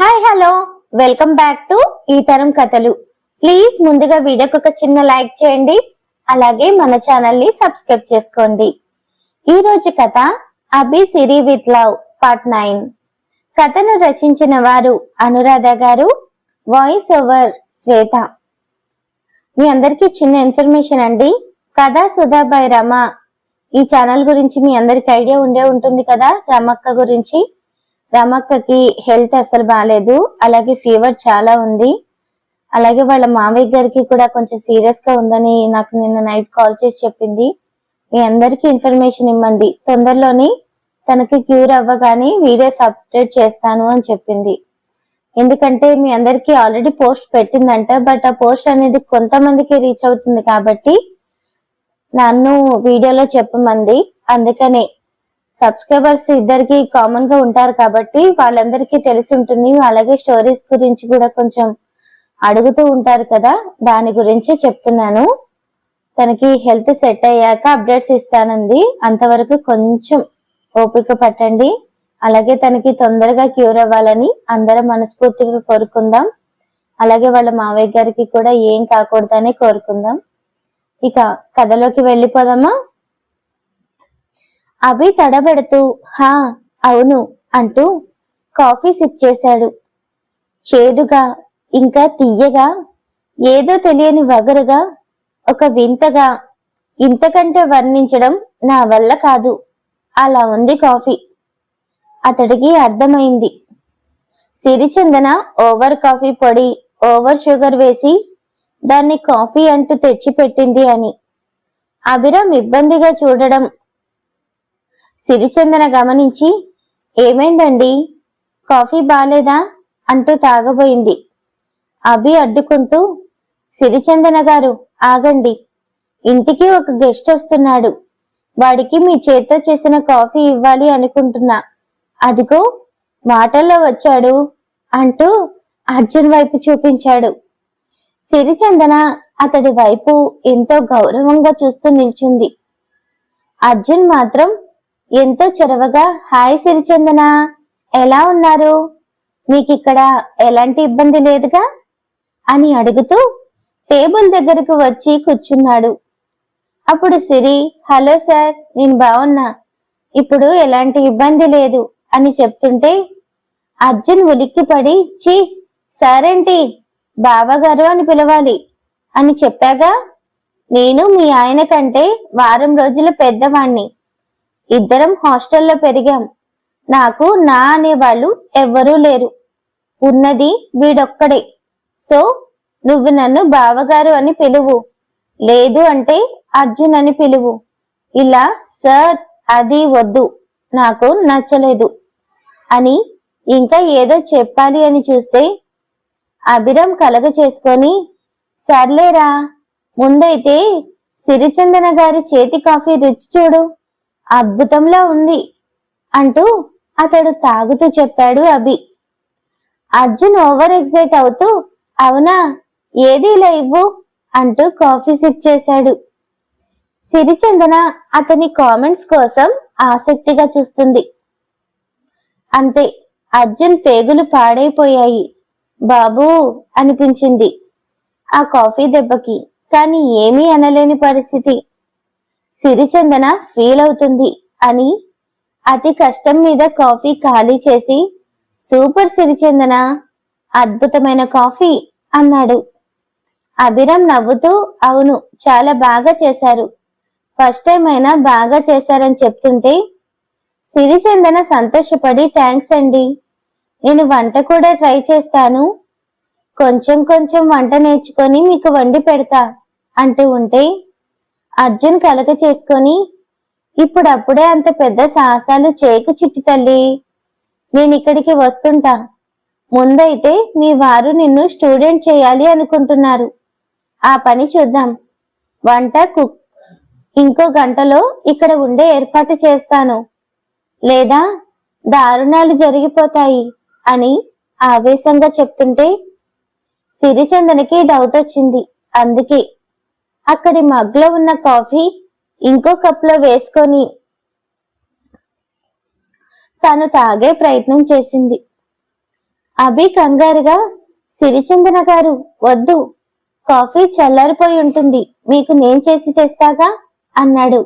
Hi hello welcome back to ఈ తరం కథలు ప్లీజ్ ముందుగా వీడియోకి ఒక చిన్న లైక్ చేయండి. అలాగే మన ఛానల్ని సబ్స్క్రైబ్ చేసుకోండి. ఈ రోజు కథ Abhi Siri with love part nine కథను రచించిన వారు అనురాధ గారు వాయిస్ ఓవర్ శ్వేత. మీ అందరికీ చిన్న ఇన్ఫర్మేషన్ అండి. కథా సుధాబాయ్ రమ. ఈ ఛానల్ గురించి మీ అందరికి ఐడియా ఉండే ఉంటుంది కదా రమక్క గురించి. రమక్కకి హెల్త్ అసలు బాగాలేదు అలాగే ఫీవర్ చాలా ఉంది. అలాగే వాళ్ళ మావయ్య గారికి కూడా కొంచెం సీరియస్గా ఉందని నాకు నిన్న నైట్ కాల్ చేసి చెప్పింది. మీ అందరికి ఇన్ఫర్మేషన్ ఇమ్మంది. తొందరలోనే తనకి క్యూర్ అవ్వగానే వీడియోస్ అప్డేట్ చేస్తాను అని చెప్పింది. ఎందుకంటే మీ అందరికి ఆల్రెడీ పోస్ట్ పెట్టిందంట. బట్ ఆ పోస్ట్ అనేది కొంతమందికి రీచ్ అవుతుంది కాబట్టి నన్ను వీడియోలో చెప్పమంది. అందుకనే సబ్స్క్రైబర్స్ ఇద్దరికి కామన్గా ఉంటారు కాబట్టి వాళ్ళందరికీ తెలిసి ఉంటుంది. అలాగే స్టోరీస్ గురించి కూడా కొంచెం అడుగుతూ ఉంటారు కదా. దాని గురించి చెప్తున్నాను. తనకి హెల్త్ సెట్ అయ్యాక అప్డేట్స్ ఇస్తానంది. అంతవరకు కొంచెం ఓపిక పట్టండి. అలాగే తనకి తొందరగా క్యూర్ అవ్వాలని అందరం మనస్ఫూర్తిగా కోరుకుందాం. అలాగే వాళ్ళ మావయ్య గారికి కూడా ఏం కాకూడదనే కోరుకుందాం. ఇక కథలోకి వెళ్ళిపోదామా? అభి తడబడుతూ హా అవును అంటూ కాఫీ సిప్ చేశాడు. చేదుగా ఇంకా తీయగా ఏదో తెలియని వగరుగా ఒక వింతగా ఇంతకంటే వర్ణించడం నా వల్ల కాదు. అలా ఉంది కాఫీ. అతడికి అర్థమైంది. సిరిచందన ఓవర్ కాఫీ పొడి ఓవర్ షుగర్ వేసి దాన్ని కాఫీ అంటూ తెచ్చిపెట్టింది అని. అభిరామ్ ఇబ్బందిగా చూడడం సిరిచందన గమనించి ఏమైందండి? కాఫీ బాలేదా? అంటూ తాగబోయింది. అభి అడ్డుకుంటూ సిరిచందన గారు ఆగండి. ఇంటికి ఒక గెస్ట్ వస్తున్నాడు. వాడికి మీ చేత్తో చేసిన కాఫీ ఇవ్వాలి అనుకుంటున్నా. అదిగో వాటల్లో వచ్చాడు అంటూ అర్జున్ వైపు చూపించాడు. సిరిచందన అతడి వైపు ఎంతో గౌరవంగా చూస్తూ నిల్చుంది. అర్జున్ మాత్రం ఎంతో చొరవగా హాయ్ సిరిచందన ఎలా ఉన్నారు? మీకు ఇక్కడ ఎలాంటి ఇబ్బంది లేదుగా? అని అడుగుతూ టేబుల్ దగ్గరకు వచ్చి కూర్చున్నాడు. అప్పుడు సిరి హలో సార్ నేను బాగున్నా ఇప్పుడు ఎలాంటి ఇబ్బంది లేదు అని చెప్తుంటే అర్జున్ ఉలిక్కిపడి చీ సారేంటి? బావగారు అని పిలవాలి అని చెప్పాగా. నేను మీ ఆయన కంటే వారం రోజుల పెద్దవాణ్ణి. ఇద్దరం హాస్టల్లో పెరిగాం. నాకు నా అనేవాళ్ళు ఎవ్వరూ లేరు. ఉన్నది వీడొక్కడే. సో నువ్వు నన్ను బావగారు అని పిలువు. లేదు అంటే అర్జున్ అని పిలువు. ఇలా సార్ అది వద్దు. నాకు నచ్చలేదు అని ఇంకా ఏదో చెప్పాలి అని చూస్తే అభిరామ్ కలగ చేసుకొని సర్లేరా ముందైతే సిరిచందన గారి చేతి కాఫీ రుచి చూడు. అద్భుతంలా ఉంది అంటూ అతడు తాగుతూ చెప్పాడు అభి. అర్జున్ ఓవర్ ఎగ్జైట్ అవుతూ అవునా? ఏది ఇలా ఇవ్వు? అంటూ కాఫీ సిప్ చేశాడు. సిరిచందన అతని కామెంట్స్ కోసం ఆసక్తిగా చూస్తుంది. అంతే అర్జున్ పేగులు పాడైపోయాయి బాబూ అనిపించింది ఆ కాఫీ దెబ్బకి. కానీ ఏమీ అనలేని పరిస్థితి. సిరిచందన ఫీల్ అవుతుంది అని అతి కష్టం మీద కాఫీ ఖాళీ చేసి సూపర్ సిరిచందన అద్భుతమైన కాఫీ అన్నాడు. అభిరామ్ నవ్వుతూ అవును చాలా బాగా చేశారు. ఫస్ట్ టైం అయినా బాగా చేశారని చెప్తుంటే సిరిచందన సంతోషపడి థ్యాంక్స్ అండి. నేను వంట కూడా ట్రై చేస్తాను. కొంచెం కొంచెం వంట నేర్చుకొని మీకు వండి పెడతా అంటూ ఉంటే అర్జున్ కలగ చేసుకొని ఇప్పుడప్పుడే అంత పెద్ద సాహసాలు చేయకు చిట్టి తల్లి. నేను ఇక్కడికి వస్తుంటా. ముందైతే మీ వారు నిన్ను స్టూడెంట్ చేయాలి అనుకుంటున్నారు. ఆ పని చూద్దాం. వంట కుక్. ఇంకో గంటలో ఇక్కడ ఉండే ఏర్పాటు చేస్తాను. లేదా దారుణాలు జరిగిపోతాయి అని ఆవేశంగా చెప్తుంటే సిరిచందనకి డౌట్ వచ్చింది. అందుకే అక్కడి మగ్లో ఉన్న కాఫీ ఇంకో కప్లో వేసుకొని తను తాగే ప్రయత్నం చేసింది. అభి కంగారుగా సిరిచందన గారు వద్దు కాఫీ చల్లారిపోయి ఉంటుంది మీకు నేను చేసి తెస్తాగా? అన్నాడు.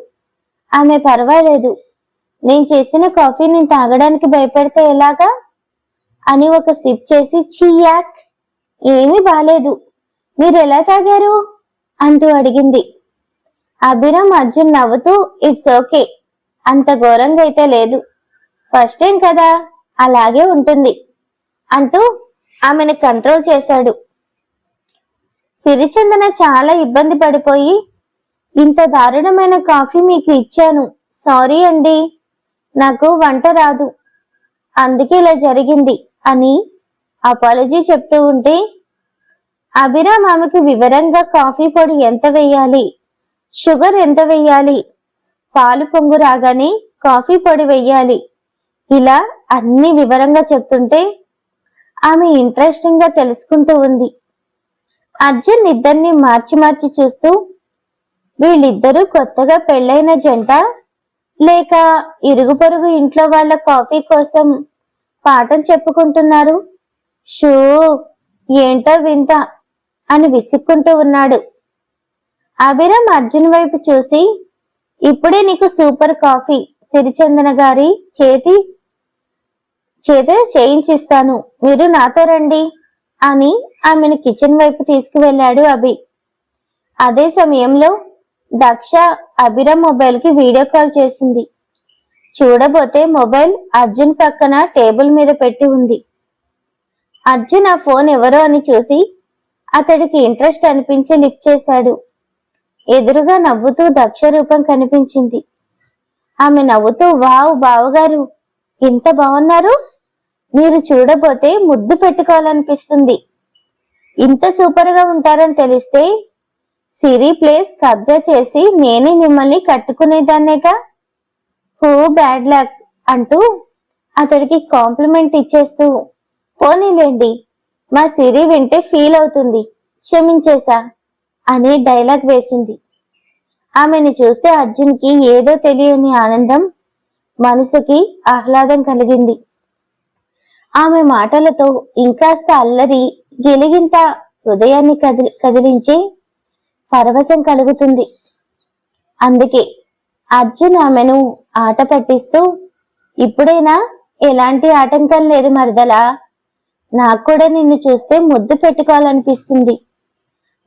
ఆమె పర్వాలేదు నేను చేసిన కాఫీ నేను తాగడానికి భయపెడితే ఎలాగా? అని ఒక సిప్ చేసి చీయాక్ ఏమీ బాలేదు మీరు ఎలా తాగారు? అంటూ అడిగింది. అభిరామ్ అర్జున్ నవ్వుతూ ఇట్స్ ఓకే. అంత ఘోరంగా అయితే లేదు. ఫస్ట్ టైం కదా? అలాగే ఉంటుంది. అంటూ ఆమెను కంట్రోల్ చేశాడు. సిరిచందన చాలా ఇబ్బంది పడిపోయి ఇంత దారుణమైన కాఫీ మీకు ఇచ్చాను. సారీ అండి. నాకు వంట రాదు. అందుకే ఇలా జరిగింది అని అపాలజీ చెప్తూ ఉంటే అభిరామ్ ఆమెకు వివరంగా కాఫీ పొడి ఎంత వేయాలి షుగర్ ఎంత వేయాలి పాలు పొంగు రాగానే కాఫీ పొడి వేయాలి ఇలా అన్ని వివరంగా చెప్తుంటే ఆమె ఇంట్రెస్టింగ్గా తెలుసుకుంటూ ఉంది. అర్జున్ ఇద్దరిని మార్చి మార్చి చూస్తూ వీళ్ళిద్దరూ కొత్తగా పెళ్ళైన జంట లేక ఇరుగు పొరుగు ఇంట్లో వాళ్ళ కాఫీ కోసం పాఠం చెప్పుకుంటున్నారు? షూ ఏంటో వింత. అని విసుక్కుంటూ ఉన్నాడు. అభిరామ్ అర్జున్ వైపు చూసి ఇప్పుడే నీకు సూపర్ కాఫీ సిరిచందన గారి చేతి చేత చేయించిస్తాను. మీరు నాతో రండి అని ఆమెను కిచెన్ వైపు తీసుకువెళ్ళాడు అభి. అదే సమయంలో దక్ష అభిరామ్ మొబైల్కి వీడియో కాల్ చేసింది. చూడబోతే మొబైల్ అర్జున్ పక్కన టేబుల్ మీద పెట్టి ఉంది. అర్జున్ ఆ ఫోన్ ఎవరో అని చూసి అతడికి ఇంట్రెస్ట్ అనిపించి లిఫ్ట్ చేశాడు. ఎదురుగా నవ్వుతూ దక్ష రూపం కనిపించింది. ఆమె నవ్వుతూ వావ్ బావగారు ఎంత బాగున్నారు మీరు చూడబోతే ముద్దు పెట్టుకోవాలనిపిస్తుంది. ఇంత సూపర్గా ఉంటారని తెలిస్తే సిరి ప్లేస్ కబ్జా చేసి నేనే మిమ్మల్ని కట్టుకునేదాన్నేగా? హూ బ్యాడ్ లక్ అంటూ అతడికి కాంప్లిమెంట్ ఇచ్చేస్తూ పోనీలేండి మా సిరి వింటే ఫీల్ అవుతుంది. క్షమించేశా అని డైలాగ్ వేసింది. ఆమెను చూస్తే అర్జున్కి ఏదో తెలియని ఆనందం మనసుకి ఆహ్లాదం కలిగింది. ఆమె మాటలతో ఇంకాస్త అల్లరి గెలిగింత హృదయాన్ని కదిలి కదిలించి పరవశం కలుగుతుంది. అందుకే అర్జున్ ఆమెను ఆట పట్టిస్తూ ఇప్పుడైనా ఎలాంటి ఆటంకం లేదు మరదలా నాకు కూడా నిన్ను చూస్తే ముద్దు పెట్టుకోవాలనిపిస్తుంది.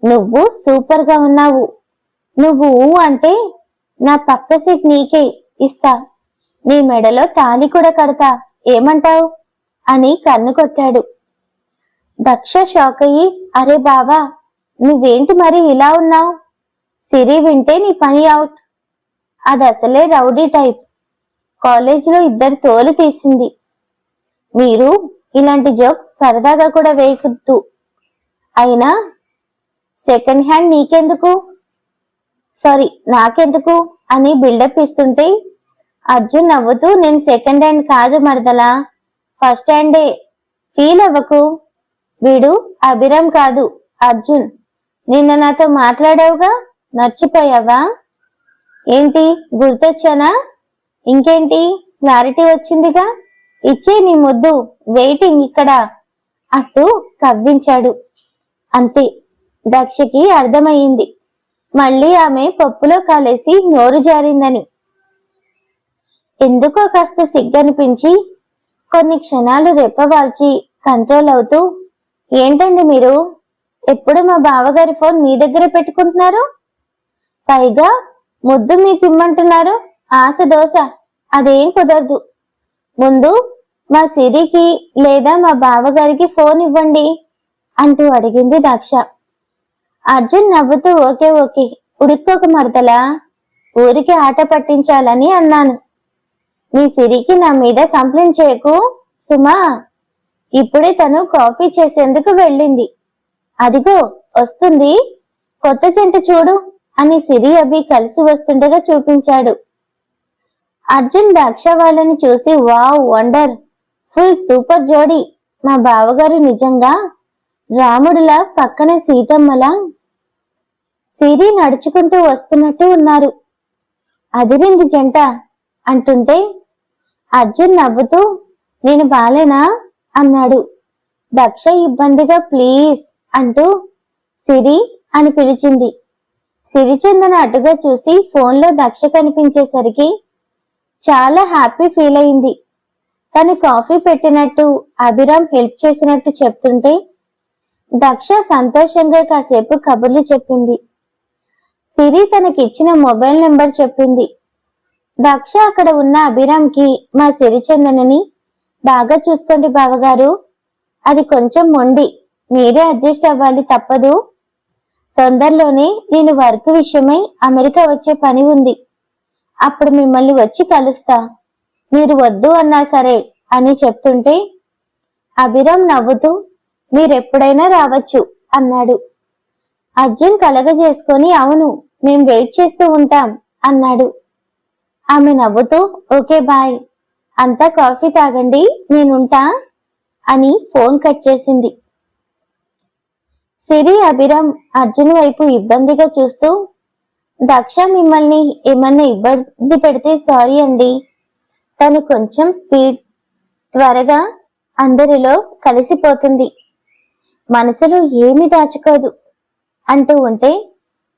నువ్వు సూపర్గా ఉన్నావు. నువ్వు అంటే నా పక్క సీట్ నీకే ఇస్తా. నీ మెడలో తాని కూడా కడతా. ఏమంటావు? అని కన్ను కొట్టాడు. దక్ష షాక్ అయ్యి అరే బావా నువ్వేంటి మరి ఇలా ఉన్నావు? సిరి వింటే నీ పని అవుట్. అది అసలే రౌడీ టైప్. కాలేజీలో ఇద్దరు తోలు తీసింది. మీరు ఇలాంటి జోక్స్ సరదాగా కూడా వేయకూడదు అయినా సెకండ్ హ్యాండ్ నీకెందుకు? సారీ నాకెందుకు? అని బిల్డప్ ఇస్తుంటే అర్జున్ నవ్వుతూ నేను సెకండ్ హ్యాండ్ కాదు మరదలా. ఫస్ట్ హ్యాండే ఫీల్ అవ్వకు. వీడు అభిరామ్ కాదు అర్జున్. నిన్న నాతో మాట్లాడావుగా? మర్చిపోయావా? ఏంటి? గుర్తొచ్చానా? ఇంకేంటి? క్లారిటీ వచ్చిందిగా? ఇచ్చే నీ ముద్దు వెయిటింగ్ ఇక్కడ అట్టు కవ్వించాడు. అంతే. దక్షకి అర్థమయ్యింది. మళ్ళీ ఆమె పప్పులో కాలేసి నోరు జారిందని. ఎందుకో కాస్త సిగ్గనిపించి కొన్ని క్షణాలు రెప్పవాల్చి కంట్రోల్ అవుతూ ఏంటండి మీరు? ఎప్పుడు మా బావగారి ఫోన్ మీ దగ్గర పెట్టుకుంటున్నారు? పైగా ముద్దు మీకు ఇమ్మంటున్నారు ఆశ దోశ. అదేం కుదరదు. ముందు మా సిరికి లేదా మా బావగారికి ఫోన్ ఇవ్వండి అంటూ అడిగింది దాక్ష. అర్జున్ నవ్వుతూ ఓకే ఓకే ఉడుక్కోక మరదలా ఊరికి ఆట పట్టించాలని అన్నాను. మీ సిరికి నా మీద కంప్లైంట్ చేయకు సుమా. ఇప్పుడే తను కాఫీ చేసేందుకు వెళ్ళింది. అదిగో వస్తుంది. కొత్త జంట చూడు అని సిరి అభి కలిసి వస్తుండగా చూపించాడు. అర్జున్ దక్ష వాళ్ళని చూసి వావ్ వండర్. ఫుల్ సూపర్ జోడీ. మా బావగారు నిజంగా రాముడిలా పక్కన సీతమ్మలా సిరి నడుచుకుంటూ వస్తున్నట్టు ఉన్నారు. అదిరింది జంట అంటుంటే అర్జున్ నవ్వుతూ నేను బాలేనా? అన్నాడు. దక్ష ఇబ్బందిగా ప్లీజ్ అంటూ సిరి అని పిలిచింది. సిరిచందన అటుగా చూసి ఫోన్లో దక్ష కనిపించేసరికి చాలా హ్యాపీ ఫీల్ అయింది. తను కాఫీ పెట్టినట్టు అభిరామ్ హెల్ప్ చేసినట్టు చెప్తుంటే దక్ష సంతోషంగా కాసేపు కబుర్లు చెప్పింది. సిరి తనకిచ్చిన మొబైల్ నెంబర్ చెప్పింది. దక్ష అక్కడ ఉన్న అభిరామ్కి మా సిరిచందనని బాగా చూసుకోండి బావగారు. అది కొంచెం మొండి మీరే అడ్జస్ట్ అవ్వాలి తప్పదు. తొందరలోనే నేను వర్క్ విషయమై అమెరికా వచ్చే పని ఉంది. అప్పుడు మిమ్మల్ని వచ్చి కలుస్తా. మీరు వద్దు అన్నా సరే అని చెప్తుంటే అభిరామ్ నవ్వుతూ మీరెప్పుడైనా రావచ్చు అన్నాడు. అర్జున్ కలగజేసుకొని అవును మేం వెయిట్ చేస్తూ ఉంటాం అన్నాడు. ఆమె నవ్వుతూ ఓకే బాయ్. అంతా కాఫీ తాగండి నేనుంటా అని ఫోన్ కట్ చేసింది. సిరి అభిరామ్ అర్జున్ వైపు ఇబ్బందిగా చూస్తూ దక్ష మిమ్మల్ని ఏమన్నా ఇబ్బంది పెడితే సారీ అండి. తను కొంచెం స్పీడ్ త్వరగా అందరిలో కలిసిపోతుంది. మనసులో ఏమి దాచుకోదు. అంటూ ఉంటే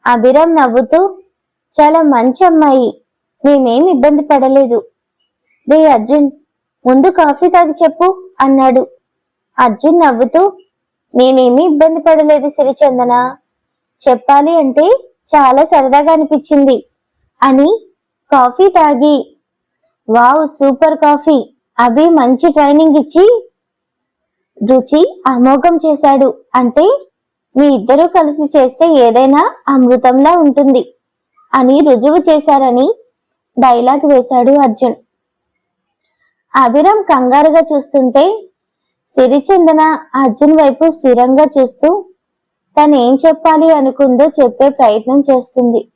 అభిరామ్ నవ్వుతూ చాలా మంచి అమ్మాయి. మేమేం ఇబ్బంది పడలేదు. రే అర్జున్ ముందు కాఫీ తాగి చెప్పు అన్నాడు. అర్జున్ నవ్వుతూ నేనేమీ ఇబ్బంది పడలేదు సిరిచందన. చెప్పాలి అంటే చాలా సరదాగా అనిపించింది. అని కాఫీ తాగి వావ్ సూపర్ కాఫీ. అభి మంచి ట్రైనింగ్ ఇచ్చి రుచి అమోఘం చేశాడు. అంటే మీ ఇద్దరూ కలిసి చేస్తే ఏదైనా అమృతంలా ఉంటుంది అని రుజువు చేశారని డైలాగ్ వేశాడు అర్జున్. అభిరామ్ కంగారుగా చూస్తుంటే సిరిచందన అర్జున్ వైపు స్థిరంగా చూస్తూ తను ఏం చెప్పాలి అనుకుందో చెప్పే ప్రయత్నం చేస్తుంది.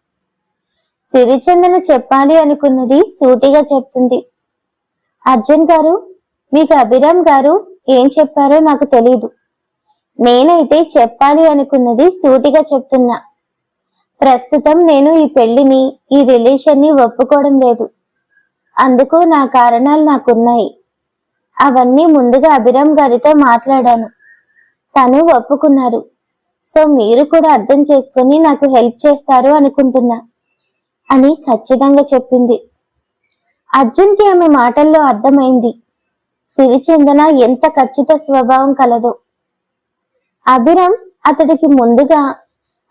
సిరిచందన చెప్పాలి అనుకున్నది సూటిగా చెప్తుంది. అర్జున్ గారు మీకు అభిరామ్ గారు ఏం చెప్పారో నాకు తెలీదు. నేనైతే చెప్పాలి అనుకున్నది సూటిగా చెప్తున్నా. ప్రస్తుతం నేను ఈ పెళ్ళిని ఈ రిలేషన్ని ఒప్పుకోవడం లేదు. అందుకు నా కారణాలు నాకున్నాయి. అవన్నీ ముందుగా అభిరామ్ గారితో మాట్లాడాను. తను ఒప్పుకున్నారు. సో మీరు కూడా అర్థం చేసుకుని నాకు హెల్ప్ చేస్తారు అనుకుంటున్నా అని ఖచ్చితంగా చెప్పింది. అర్జున్కి ఆమె మాటల్లో అర్థమైంది. సిరిచందన ఎంత ఖచ్చిత స్వభావం కలదో. అభిరామ్ అతడికి ముందుగా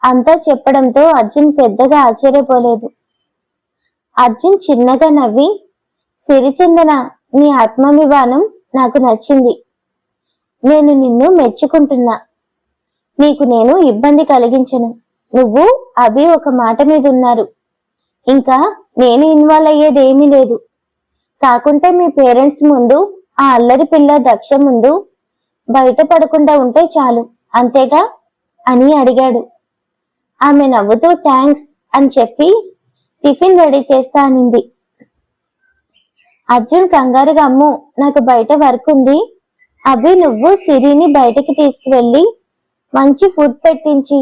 అంతా చెప్పడంతో అర్జున్ పెద్దగా ఆశ్చర్యపోలేదు. అర్జున్ చిన్నగా నవ్వి సిరిచందన నీ ఆత్మాభిమానం నాకు నచ్చింది. నేను నిన్ను మెచ్చుకుంటున్నా. నీకు నేను ఇబ్బంది కలిగించను. నువ్వు అభి ఒక మాట మీద ఉన్నారు ఇంకా నేను ఇన్వాల్వ్ అయ్యేది ఏమీ లేదు. కాకుంటే మీ పేరెంట్స్ ముందు ఆ అల్లరి పిల్ల దక్ష ముందు బయట పడకుండా ఉంటే చాలు. అంతేగా? అని అడిగాడు. ఆమె నవ్వుతూ థ్యాంక్స్ అని చెప్పి టిఫిన్ రెడీ చేస్తా అనింది. అర్జున్ కంగారుగా అమ్ము నాకు బయట వర్క్ ఉంది. అభి నువ్వు సిరిని బయటకి తీసుకువెళ్ళి మంచి ఫుడ్ పెట్టించి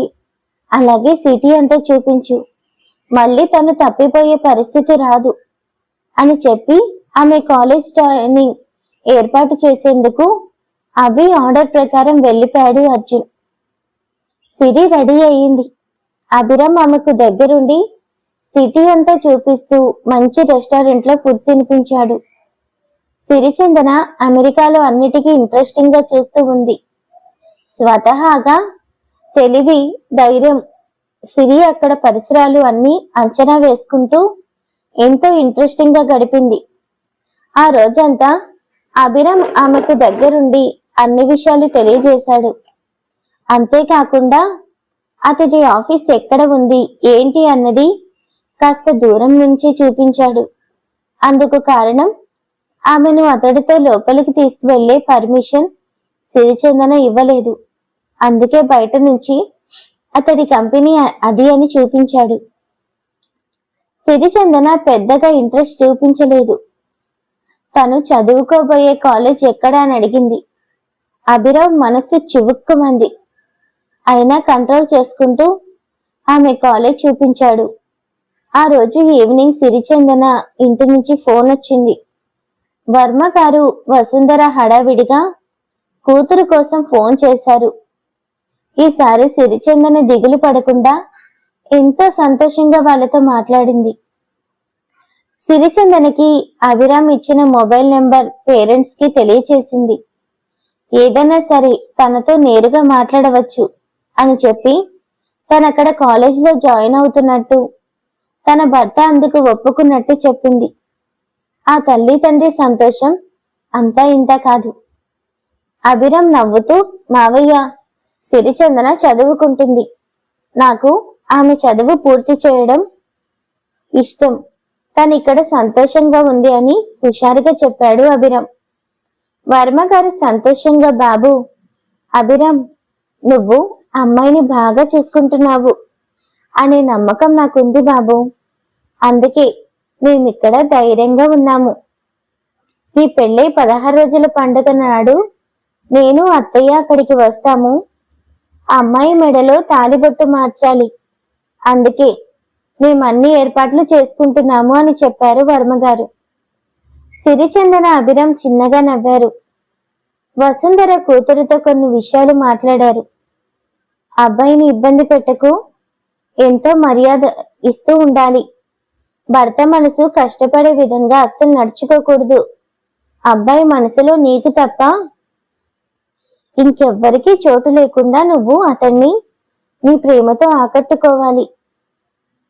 అలాగే సిటీ అంతా చూపించు. మళ్ళీ తను తప్పిపోయే పరిస్థితి రాదు అని చెప్పి ఆమె కాలేజ్ ట్రైనింగ్ ఏర్పాటు చేసేందుకు అవి ఆర్డర్ ప్రకారం వెళ్ళిపోయాడు అర్జున్. సిరి రెడీ అయ్యింది. అభిరామ్ ఆమెకు దగ్గరుండి సిటీ అంతా చూపిస్తూ మంచి రెస్టారెంట్లో ఫుడ్ తినిపించాడు. సిరిచందన అమెరికాలో అన్నిటికీ ఇంట్రెస్టింగ్గా చూస్తూ ఉంది. స్వతహాగా తెలివి ధైర్యం సిరి అక్కడ పరిసరాలు అన్ని అంచనా వేసుకుంటూ ఎంతో ఇంట్రెస్టింగ్గా గడిపింది. ఆ రోజంతా అభిరామ్ ఆమెకు దగ్గరుండి అన్ని విషయాలు తెలియజేశాడు. అంతేకాకుండా అతడి ఆఫీస్ ఎక్కడ ఉంది ఏంటి అన్నది కాస్త దూరం నుంచి చూపించాడు. అందుకు కారణం ఆమెను అతడితో లోపలికి తీసుకువెళ్ళే పర్మిషన్ సిరిచందన ఇవ్వలేదు. అందుకే బయట నుంచి అతడి కంపెనీ అది అని చూపించాడు. సిరిచందన పెద్దగా ఇంట్రెస్ట్ చూపించలేదు. తను చదువుకోబోయే కాలేజ్ ఎక్కడ అని అడిగింది. అభిరావ్ మనస్సు చివుక్కుమంది. అయినా కంట్రోల్ చేసుకుంటూ ఆమె కాలేజ్ చూపించాడు. ఆ రోజు ఈవినింగ్ సిరిచందన ఇంటి నుంచి ఫోన్ వచ్చింది. వర్మ గారు వసుంధర హడావిడిగా కూతురు కోసం ఫోన్ చేశారు. ఈసారి సిరిచందన దిగులు పడకుండా ఎంతో సంతోషంగా వాళ్ళతో మాట్లాడింది. సిరిచందనకి అభిరామ్ ఇచ్చిన మొబైల్ నెంబర్ పేరెంట్స్కి తెలియచేసింది. ఏదైనా సరే తనతో నేరుగా మాట్లాడవచ్చు అని చెప్పి తనక్కడ కాలేజీలో జాయిన్ అవుతున్నట్టు తన భర్త అందుకు ఒప్పుకున్నట్టు చెప్పింది. ఆ తల్లి తండ్రి సంతోషం అంతా ఇంత కాదు. అభిరామ్ నవ్వుతూ మావయ్య సిరిచందన చదువుకుంటుంది. నాకు ఆమె చదువు పూర్తి చేయడం ఇష్టం. తను ఇక్కడ సంతోషంగా ఉంది అని హుషారుగా చెప్పాడు అభిరామ్. వర్మ గారు సంతోషంగా బాబు అభిరామ్ నువ్వు అమ్మాయిని బాగా చూసుకుంటున్నావు అనే నమ్మకం నాకుంది బాబు. అందుకే మేమిక్కడ ధైర్యంగా ఉన్నాము. మీ పెళ్ళై పదహారు రోజుల పండుగ నాడు నేను అత్తయ్య అక్కడికి వస్తాము. అమ్మాయి మెడలో తాలిబొట్టు మార్చాలి. అందుకే మేమన్ని ఏర్పాట్లు చేసుకుంటున్నాము అని చెప్పారు వర్మగారు సిరిచందన అభిరామ్ చిన్నగా నవ్వారు. వసుంధర కూతురుతో కొన్ని విషయాలు మాట్లాడారు. అబ్బాయిని ఇబ్బంది పెట్టకు. ఎంతో మర్యాద ఇస్తూ ఉండాలి. భర్త మనసు కష్టపడే విధంగా అస్సలు నడుచుకోకూడదు. అబ్బాయి మనసులో నీకు తప్ప ఇంకెవ్వరికీ చోటు లేకుండా నువ్వు అతన్ని నీ ప్రేమతో ఆకట్టుకోవాలి.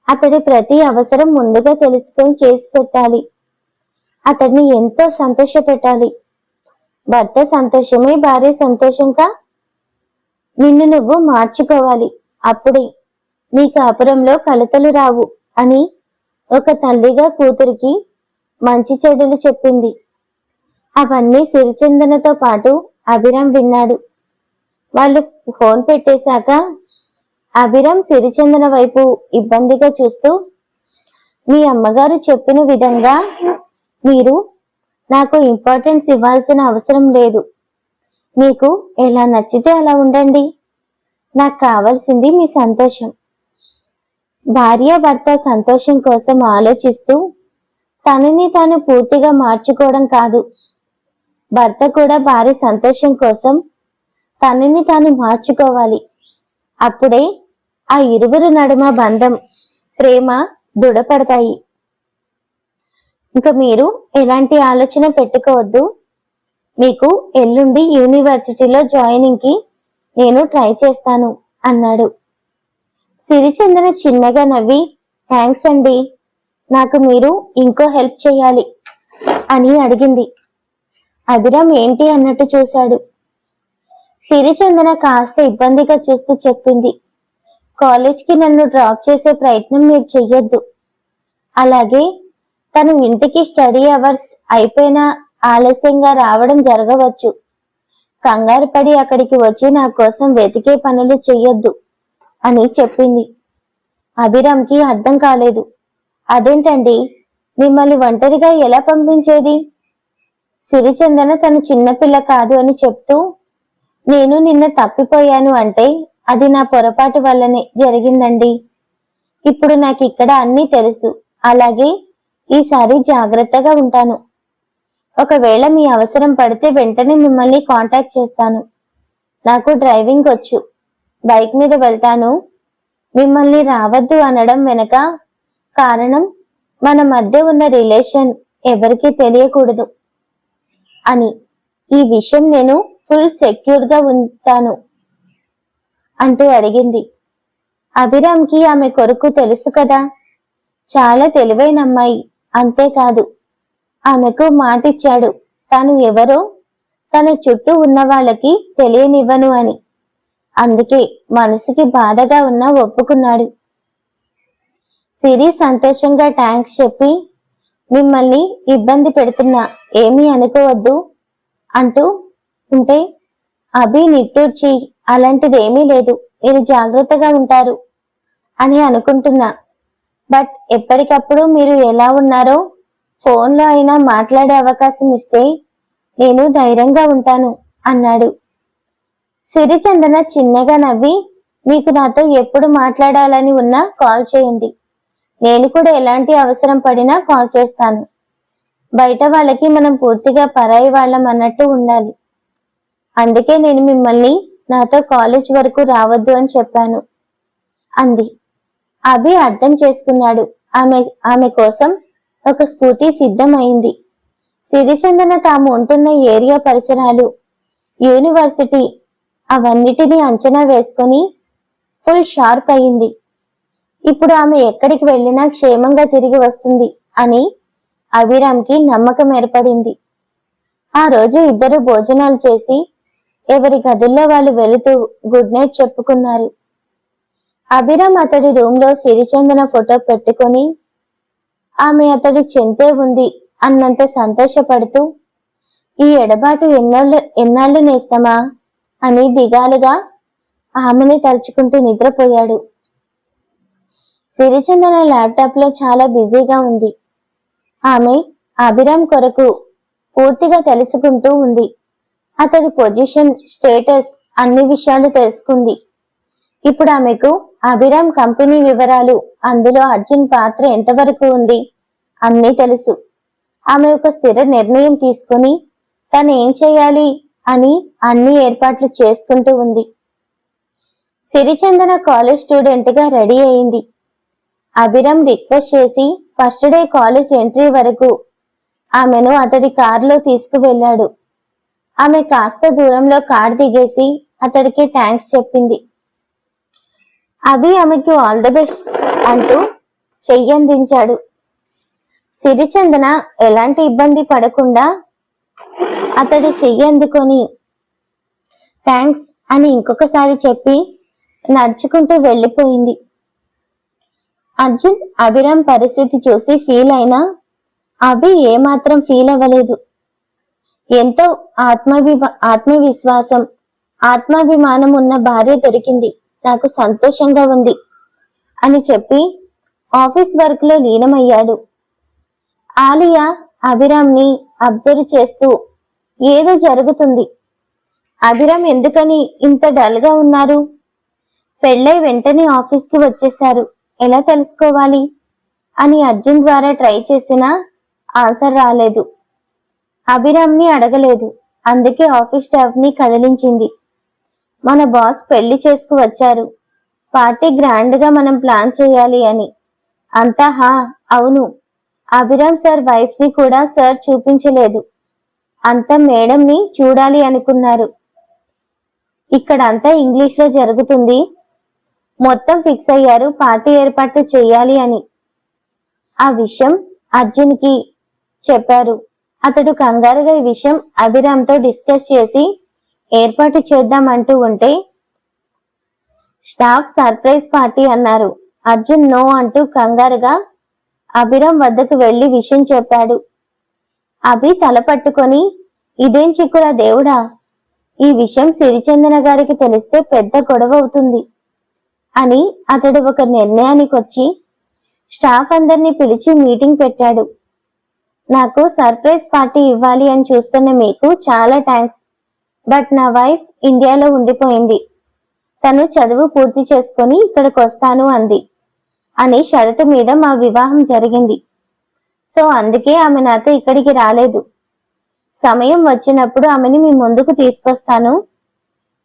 అతడి ప్రతి అవసరం ముందుగా తెలుసుకొని చేసి పెట్టాలి. అతన్ని ఎంతో సంతోష పెట్టాలి భర్త సంతోషమే భార్య సంతోషంగా నిన్ను నువ్వు మార్చుకోవాలి. అప్పుడే నీ కాపురంలో కలతలు రావు అని ఒక తల్లిగా కూతురికి మంచి చెడులు చెప్పింది. అవన్నీ సిరిచందనతో పాటు అభిరామ్ విన్నాడు. వాళ్ళు ఫోన్ పెట్టేశాక అభిరామ్ సిరిచందన వైపు ఇబ్బందిగా చూస్తూ మీ అమ్మగారు చెప్పిన విధంగా మీరు నాకు ఇంపార్టెన్స్ ఇవ్వాల్సిన అవసరం లేదు. మీకు ఎలా నచ్చితే అలా ఉండండి. నాకు కావాల్సింది మీ సంతోషం. భార్య భర్త సంతోషం కోసం ఆలోచిస్తూ తనని తాను పూర్తిగా మార్చుకోవడం కాదు. భర్త కూడా భార్య సంతోషం కోసం తనని తాను మార్చుకోవాలి. అప్పుడే ఆ ఇరువురు నడుమ బంధం ప్రేమ దృఢపడతాయి. ఇంకా మీరు ఎలాంటి ఆలోచన పెట్టుకోవద్దు. మీకు ఎల్లుండి యూనివర్సిటీలో జాయినింగ్కి నేను ట్రై చేస్తాను అన్నాడు. సిరిచందన చిన్నగా నవ్వి థ్యాంక్స్ అండి. నాకు మీరు ఇంకో హెల్ప్ చేయాలి అని అడిగింది. అభిరామ్ ఏంటి అన్నట్టు చూశాడు. సిరిచందన కాస్త ఇబ్బందిగా చూస్తూ చెప్పింది. కాలేజ్కి నన్ను డ్రాప్ చేసే ప్రయత్నం మీరు చెయ్యొద్దు. అలాగే తను ఇంటికి స్టడీ అవర్స్ అయిపోయినా ఆలస్యంగా రావడం జరగవచ్చు. కంగారు పడి అక్కడికి వచ్చి నా కోసం వెతికే పనులు చెయ్యొద్దు అని చెప్పింది. అభిరామ్కి అర్థం కాలేదు. అదేంటండి? మిమ్మల్ని ఒంటరిగా ఎలా పంపించేది? సిరిచందన తను చిన్నపిల్ల కాదు అని చెప్తూ నేను నిన్న తప్పిపోయాను అంటే అది నా పొరపాటు వల్లనే జరిగిందండి. ఇప్పుడు నాకు ఇక్కడ అన్నీ తెలుసు. అలాగే ఈసారి జాగ్రత్తగా ఉంటాను. ఒకవేళ మీ అవసరం పడితే వెంటనే మిమ్మల్ని కాంటాక్ట్ చేస్తాను. నాకు డ్రైవింగ్ వచ్చు. బైక్ మీద వెళ్తాను. మిమ్మల్ని రావద్దు అనడం వెనక కారణం మన మధ్య ఉన్న రిలేషన్ ఎవరికీ తెలియకూడదు. అని. ఈ విషయం నేను ఫుల్ సెక్యూర్గా ఉంటాను అంటూ అడిగింది. అభిరామ్కి ఆమె కొరకు తెలుసు కదా. చాలా తెలివైన అమ్మాయి. అంతేకాదు ఆమెకు మాటిచ్చాడు. తాను ఎవరో తన చుట్టూ ఉన్న వాళ్ళకి తెలియనివ్వను అని. అందుకే మనసుకి బాధగా ఉన్నా ఒప్పుకున్నాడు. సిరి సంతోషంగా థ్యాంక్స్ చెప్పి మిమ్మల్ని ఇబ్బంది పెడుతున్నా ఏమీ అనుకోవద్దు అంటూ ఉంటే అభి నిట్టూర్చి అలాంటిది ఏమీ లేదు మీరు జాగ్రత్తగా ఉంటారు అని అనుకుంటున్నా. బట్ ఎప్పటికప్పుడు మీరు ఎలా ఉన్నారో ఫోన్లో అయినా మాట్లాడే అవకాశం ఇస్తే నేను ధైర్యంగా ఉంటాను అన్నాడు. సిరిచందన చిన్నగా నవ్వి మీకు నాతో ఎప్పుడు మాట్లాడాలని ఉన్నా కాల్ చేయండి. నేను కూడా ఎలాంటి అవసరం పడినా కాల్ చేస్తాను. బయట వాళ్ళకి మనం పూర్తిగా పరాయి వాళ్ళం అన్నట్టు ఉండాలి. అందుకే నేను మిమ్మల్ని నాతో కాలేజ్ వరకు రావద్దు అని చెప్పాను. అంది. అభి అర్థం చేసుకున్నాడు. ఆమె ఆమె కోసం ఒక స్కూటీ సిద్ధమైంది. సిరిచందన తాము ఉంటున్న ఏరియా పరిసరాలు యూనివర్సిటీ అవన్నిటినీ అంచనా వేసుకొని ఫుల్ షార్ప్ అయింది. ఇప్పుడు ఆమె ఎక్కడికి వెళ్ళినా క్షేమంగా తిరిగి వస్తుంది అని అభిరామ్కి నమ్మకం ఏర్పడింది. ఆ రోజు ఇద్దరు భోజనాలు చేసి ఎవరి గదుల్లో వాళ్ళు వెళుతూ గుడ్ నైట్ చెప్పుకున్నారు. అభిరామ్ అతడి రూమ్లో సిరిచందన ఫోటో పెట్టుకొని ఆమె అతడి చెంతే ఉంది అన్నంత సంతోషపడుతూ ఈ ఎడబాటు ఎన్నాళ్ళు ఎన్నాళ్ళు నేస్తామా? అని దిగాలుగా ఆమెని తలుచుకుంటూ నిద్రపోయాడు. సిరిచందన ల్యాప్టాప్లో చాలా బిజీగా ఉంది. ఆమె అభిరామ్ కొరకు పూర్తిగా తెలుసుకుంటూ ఉంది. అతడి పొజిషన్ స్టేటస్ అన్ని విషయాలు తెలుసుకుంది. ఇప్పుడు ఆమెకు అభిరామ్ కంపెనీ వివరాలు అందులో అర్జున్ పాత్ర ఎంతవరకు ఉంది అన్నీ తెలుసు. ఆమె ఒక స్థిర నిర్ణయం తీసుకుని తను ఏం చేయాలి అని అన్ని ఏర్పాట్లు చేసుకుంటూ ఉంది. సిరిచందన కాలేజ్ స్టూడెంట్గా రెడీ అయింది. అభిరం రిక్వెస్ట్ చేసి ఫస్ట్ డే కాలేజ్ ఎంట్రీ వరకు ఆమెను అతడి కారులో తీసుకువెళ్ళాడు. ఆమె కాస్త దూరంలో కార్ దిగేసి అతడికి థ్యాంక్స్ చెప్పింది. అభి ఆమెకు ఆల్ ద బెస్ట్ అంటూ చెయ్యందించాడు సిరిచందన ఎలాంటి ఇబ్బంది పడకుండా అతడి చెయ్యి అందుకొని థ్యాంక్స్ అని ఇంకొకసారి చెప్పి నడుచుకుంటూ వెళ్ళిపోయింది. అర్జున్ అభిరామ్ పరిస్థితి చూసి ఫీల్ అయినా అభి ఏమాత్రం ఫీల్ అవ్వలేదు. ఎంతో ఆత్మాభిమా ఆత్మవిశ్వాసం ఆత్మాభిమానం ఉన్న భార్య దొరికింది. నాకు సంతోషంగా ఉంది అని చెప్పి ఆఫీస్ వర్క్లో లీనమయ్యాడు. ఆలియా అభిరామ్ని అబ్జర్వ్ చేస్తూ ఏదో జరుగుతుంది. అభిరామ్ ఎందుకని ఇంత డల్గా ఉన్నారు? పెళ్ళై వెంటనే ఆఫీస్కి వచ్చేశారు. ఎలా తెలుసుకోవాలి? అని అర్జున్ ద్వారా ట్రై చేసినా ఆన్సర్ రాలేదు. అభిరామ్ని అడగలేదు. అందుకే ఆఫీస్ స్టాఫ్ని కదిలించింది. మన బాస్ పెళ్ళి చేసుకు వచ్చారు. పార్టీ గ్రాండ్గా మనం ప్లాన్ చేయాలి అని. అంతా హా అవును. అభిరామ్ సార్ వైఫ్ని కూడా సార్ చూపించలేదు. అంతా మేడంని చూడాలి అనుకున్నారు. ఇక్కడ అంతా జరుగుతుంది. మొత్తం ఫిక్స్ అయ్యారు. పార్టీ ఏర్పాటు చేయాలి అని. ఆ విషయం అర్జున్కి చెప్పారు. అతడు కంగారుగా ఈ విషయం అభిరామ్తో డిస్కస్ చేసి ఏర్పాటు చేద్దామంటూ ఉంటే స్టాఫ్ సర్ప్రైజ్ పార్టీ అన్నారు. అర్జున్ నో అంటూ కంగారుగా అభిరామ్ వద్దకు వెళ్ళి విషయం చెప్పాడు. అభి తల పట్టుకొని ఇదేం చిక్కురా దేవుడా? ఈ విషయం సిరిచందన గారికి తెలిస్తే పెద్ద గొడవ అవుతుంది. అని అతడు ఒక నిర్ణయానికి వచ్చి స్టాఫ్ అందరినీ పిలిచి మీటింగ్ పెట్టాడు. నాకు సర్ప్రైజ్ పార్టీ ఇవ్వాలి అని చూస్తున్న మీకు చాలా థ్యాంక్స్ బట్ నా వైఫ్ ఇండియాలో ఉండిపోయింది. తను చదువు పూర్తి చేసుకొని ఇక్కడికి వస్తాను అంది అని షరతు మీద మా వివాహం జరిగింది. సో అందుకే ఆమె నాతో ఇక్కడికి రాలేదు. సమయం వచ్చినప్పుడు ఆమెని మీ ముందుకు తీసుకొస్తాను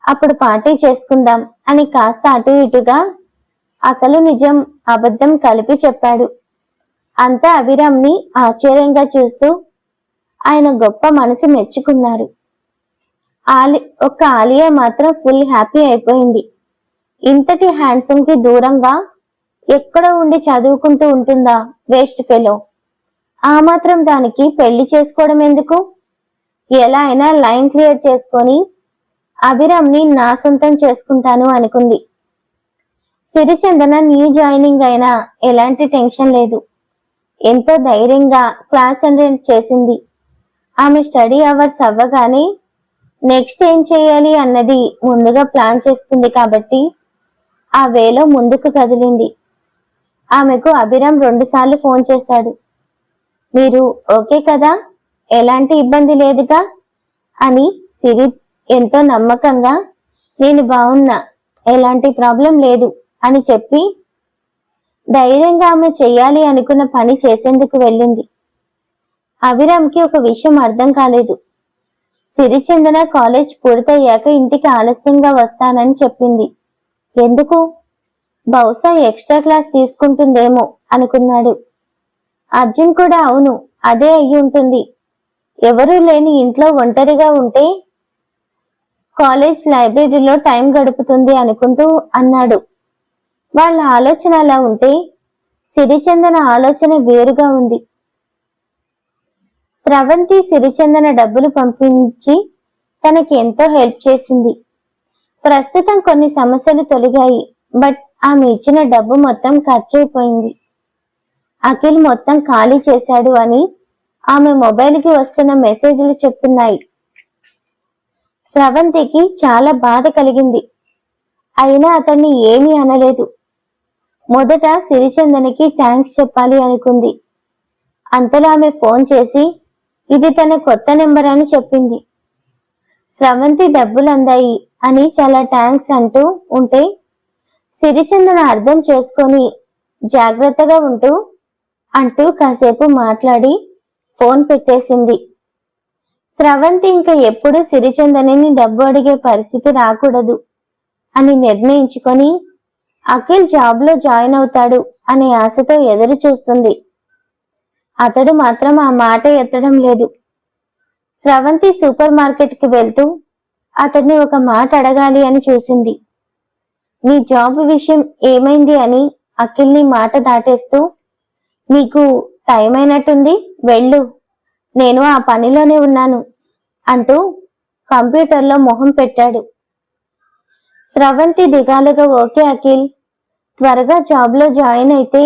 అప్పుడు పార్టీ చేసుకుందాం అని కాస్త అటు ఇటుగా అసలు నిజం అబద్ధం కలిపి చెప్పాడు. అంతా అభిరామ్ని ఆశ్చర్యంగా చూస్తూ ఆయన గొప్ప మనసు మెచ్చుకున్నారు. ఆలి ఒక్క ఆలియా మాత్రం ఫుల్ హ్యాపీ అయిపోయింది. ఇంతటి హ్యాండ్సమ్కి దూరంగా ఎక్కడ ఉండి చదువుకుంటూ ఉంటుందా వేస్ట్ ఫెలో? ఆ మాత్రం దానికి పెళ్ళి చేసుకోవడం ఎందుకు? ఎలా అయినా లైన్ క్లియర్ చేసుకొని అభిరామ్ని నా సొంతం చేసుకుంటాను అనుకుంది. సిరిచందన న్యూ జాయినింగ్ అయినా ఎలాంటి టెన్షన్ లేదు. ఎంతో ధైర్యంగా క్లాస్ అటెండ్ చేసింది. ఆమె స్టడీ అవర్స్ అవ్వగానే నెక్స్ట్ ఏం చేయాలి అన్నది ముందుగా ప్లాన్ చేసుకుంది కాబట్టి ఆ వేలో ముందుకు కదిలింది. ఆమెకు అభిరామ్ రెండుసార్లు ఫోన్ చేశాడు. మీరు ఓకే కదా? ఎలాంటి ఇబ్బంది లేదుగా? అని సిరి ఎంతో నమ్మకంగా నేను బాగున్నా ఎలాంటి ప్రాబ్లం లేదు అని చెప్పి ధైర్యంగా ఆమె చెయ్యాలి అనుకున్న పని చేసేందుకు వెళ్ళింది. అభిరామ్కి ఒక విషయం అర్థం కాలేదు. సిరిచందన కాలేజ్ పూర్తయ్యాక ఇంటికి ఆలస్యంగా వస్తానని చెప్పింది. ఎందుకు? బహుశా ఎక్స్ట్రా క్లాస్ తీసుకుంటుందేమో అనుకున్నాడు. అర్జున్ కూడా అవును అదే అయి ఉంటుంది ఎవరూ లేని ఇంట్లో ఒంటరిగా ఉంటే కాలేజ్ లైబ్రరీలో టైం గడుపుతుంది అనుకుంటూ అన్నాడు. వాళ్ళ ఆలోచన అలా ఉంటే సిరిచందన ఆలోచన వేరుగా ఉంది. స్రవంతి సిరిచందన డబ్బులు పంపించి తనకి ఎంతో హెల్ప్ చేసింది. ప్రస్తుతం కొన్ని సమస్యలు తొలగాయి బట్ ఆమె ఇచ్చిన డబ్బు మొత్తం ఖర్చయిపోయింది అఖిల్ మొత్తం ఖాళీ చేశాడు అని ఆమె మొబైల్కి వస్తున్న మెసేజ్లు చెప్తున్నాయి. స్రవంతికి చాలా బాధ కలిగింది. అయినా అతన్ని ఏమీ అనలేదు. మొదట సిరిచందనికి థ్యాంక్స్ చెప్పాలి అనుకుంది. అంతలో ఆమె ఫోన్ చేసి ఇది తన కొత్త నెంబర్ అని చెప్పింది. స్రవంతి డబ్బులు అందాయి అని చాలా థ్యాంక్స్ అంటూ ఉంటే సిరిచందన అర్థం చేసుకొని జాగ్రత్తగా ఉంటూ అంటూ కాసేపు మాట్లాడి ఫోన్ పెట్టేసింది. స్రవంతి ఇంకా ఎప్పుడు సిరిచందనిని డబ్బు అడిగే పరిస్థితి రాకూడదు అని నిర్ణయించుకొని అఖిల్ జాబ్లో జాయిన్ అవుతాడు అనే ఆశతో ఎదురు చూస్తుంది. అతడు మాత్రం ఆ మాట ఎత్తడం లేదు. స్రవంతి సూపర్ మార్కెట్కి వెళ్తూ అతడిని ఒక మాట అడగాలి అని చూసింది. నీ జాబ్ విషయం ఏమైంది అని అఖిల్ని మాట దాటేస్తూ నీకు టైం అయినట్టుంది వెళ్ళు. నేను ఆ పనిలోనే ఉన్నాను అంటూ కంప్యూటర్లో మొహం పెట్టాడు. స్రవంతి దిగాలుగా ఓకే అఖిల్ త్వరగా జాబ్లో జాయిన్ అయితే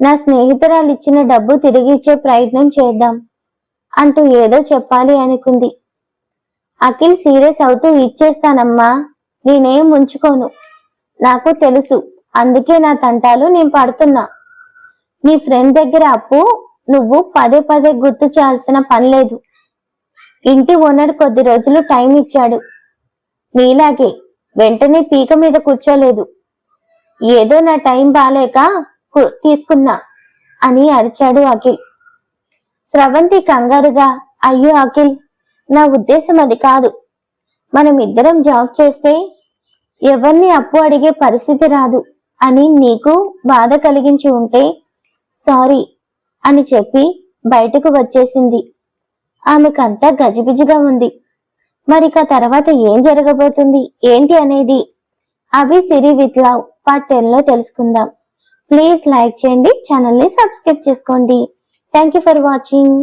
నా స్నేహితురాలు ఇచ్చిన డబ్బు తిరిగిచ్చే ప్రయత్నం చేద్దాం అంటూ ఏదో చెప్పాలి అనుకుంది. అఖిల్ సీరియస్ అవుతూ ఇచ్చేస్తానమ్మా నేనేం ఉంచుకోను. నాకు తెలుసు అందుకే నా తంటాలు నేను పడుతున్నా. నీ ఫ్రెండ్ దగ్గర అప్పు నువ్వు పదే పదే గుర్తు చేయాల్సిన పని లేదు. ఇంటి ఓనర్ కొద్ది రోజులు టైం ఇచ్చాడు. నీలాగే వెంటనే పీక మీద కూర్చోలేదు. ఏదో నా టైం బాలేక తీసుకున్నా అని అరిచాడు అఖిల్. స్రవంతి కంగారుగా అయ్యో అఖిల్ నా ఉద్దేశం అది కాదు. మనం ఇద్దరం జాబ్ చేస్తే ఎవరిని అప్పు అడిగే పరిస్థితి రాదు అని నీకు బాధ కలిగించి ఉంటే సారీ అని చెప్పి బయటకు వచ్చేసింది. ఆమెకంతా గజిబిజిగా ఉంది. మరిక తర్వాత ఏం జరగబోతుంది? ఏంటి అనేది? Abhi Siri with love part టెన్లో తెలుసుకుందాం. ప్లీజ్ లైక్ చేయండి ఛానల్ని సబ్స్క్రైబ్ చేసుకోండి. Thank you for watching.